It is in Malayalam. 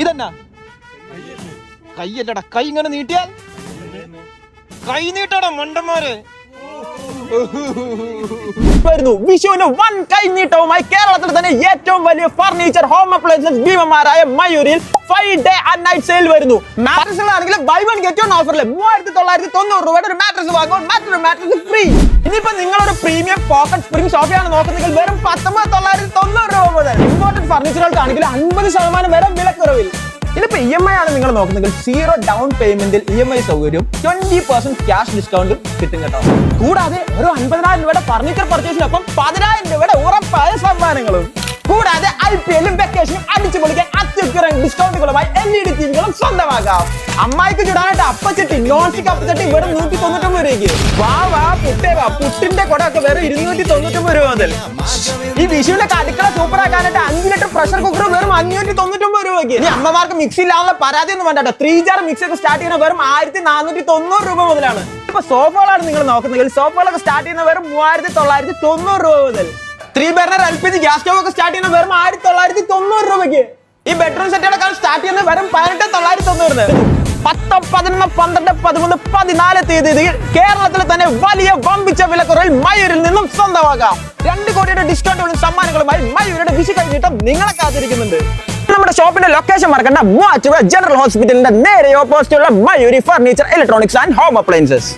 ഇതെന്നാ? കൈയല്ലടാ കൈ ഇങ്ങനെ നീട്ടിയാൽ? കൈ നീട്ടടാ മണ്ടന്മാരെ. വരുന്നു. വിഷുവിന് വൻ കൈനീട്ടവുമായി കേരളത്തിൽ തന്നെ ഏറ്റവും വലിയ ഫർണിച്ചർ ഹോം അപ്ലയൻസസ് ഭീമന്മാരായ മയൂരിൽ five day and night sale വരുന്നു. മാട്രസുകളാണെങ്കിൽ ബൈ വൺ ഗെറ്റ് വൺ ഓഫറിൽ മൂവായിരത്തി തൊള്ളായിരത്തി തൊണ്ണൂറ് രൂപയുടെ ഒരു മാട്രസ് വാങ്ങുമ്പോൾ മറ്റൊരു മാട്രസ് ഫ്രീ ഇനിയിപ്പോ നിങ്ങളൊരു പ്രീമിയം പോക്കറ്റ് സ്പ്രിംഗ് സോഫയാണ് നോക്കുന്നെങ്കിൽ വെറും പത്തൊമ്പത് തൊള്ളായിരത്തി തൊണ്ണൂറ് രൂപ മുതൽ ഫർണിച്ചറുകൾക്കാണെങ്കിൽ അൻപത് ശതമാനം വരെ വിലക്കുറവിൽ. ഇനിയിപ്പോ ഇ എം ഐ ആണ് നിങ്ങൾ നോക്കുന്നെങ്കിൽ സീറോ ഡൗൺ പേയ്മെന്റിൽ ഇ എം ഐ സൗകര്യം ട്വന്റി പെർസെന്റ് ക്യാഷ് ഡിസ്കൗണ്ടും കിട്ടും കേട്ടോ. കൂടാതെ ഒരു അൻപതിനായിരം രൂപയുടെ ഫർണിച്ചർ പർച്ചേസിനൊപ്പം പതിനായിരം രൂപയുടെ ഉറപ്പായ സമ്മാനങ്ങളും. ഡിസ്കൗണ്ടുകളുമായി എൽ ഡി ടീമുകളും സ്വന്തമാക്കാം. അമ്മായിക്ക് ചുടാനായിട്ട് അപ്പച്ചട്ടി നോൺ സ്റ്റിക് അപ്പച്ചട്ടി വെറും നൂറ്റി തൊണ്ണൂറ്റൊമ്പത് രൂപയ്ക്ക്. വാ വാ പുട്ടേ വാ. പുട്ടിന്റെ കൊടൊക്കെ വെറും ഇരുന്നൂറ്റി തൊണ്ണൂറ്റൊമ്പത് രൂപ മുതൽ. ഈ വിഷുവിന്റെ കടുക്കള സൂപ്പർ ആക്കാനായിട്ട് അഞ്ച് ലിറ്റർ പ്രഷർ കുക്കർ വെറും അഞ്ഞൂറ്റി തൊണ്ണൂറ്റൊമ്പത് രൂപയ്ക്ക്. ഇനി അമ്മമാർക്ക് മിക്സി ഇല്ലാതെ പരാതി ഒന്നും വേണ്ട ത്രീ ജാർ മിക്സി ഒക്കെ സ്റ്റാർട്ട് ചെയ്യുന്ന വെറും ആയിരത്തി നാനൂറ്റി തൊണ്ണൂറ് രൂപ മുതലാണ്. ഇപ്പൊ സോഫകളാണ് നിങ്ങൾ നോക്കുന്നെങ്കിൽ സോഫകളൊക്കെ സ്റ്റാർട്ട് ചെയ്യുന്ന വെറും മൂവായിരത്തി തൊള്ളായിരത്തി തൊണ്ണൂറ് രൂപ മുതൽ. Three burner L P G gas stove ഒക്കെ സ്റ്റാർട്ട് ചെയ്യുന്ന വെറും ആയിരത്തി തൊള്ളായിരത്തി തൊണ്ണൂറ് രൂപയ്ക്ക്. ഈ ബെഡ്റൂം സെറ്റ് അടക്കം സ്റ്റാർട്ട് ചെയ്യുന്നത് വെറും പതിനെട്ട് തൊള്ളായിരത്തി തൊണ്ണൂറിന്. പത്ത് പതിനൊന്ന് പന്ത്രണ്ട് പതിമൂന്ന് പതിനാല് തീയതിയിൽ കേരളത്തിലെ തന്നെ വലിയ വമ്പിച്ച വിലക്കുറവിൽ മയൂരിൽ നിന്നും സ്വന്തമാക്കാം. രണ്ട് കോടിയുടെ ഡിസ്കൗണ്ടുകളും സമ്മാനങ്ങളുമായി മയൂരിയുടെ വിഷു കഴിഞ്ഞിട്ടും നിങ്ങളെ കാത്തിരിക്കുന്നുണ്ട്. നമ്മുടെ ഷോപ്പിന്റെ ലൊക്കേഷൻ മറക്കണ്ട. മൂവാറ്റുപുഴ ജനറൽ ഹോസ്പിറ്റലിന്റെ നേരെ ഓപ്പോസിറ്റുള്ള Mayuri furniture electronics and home appliances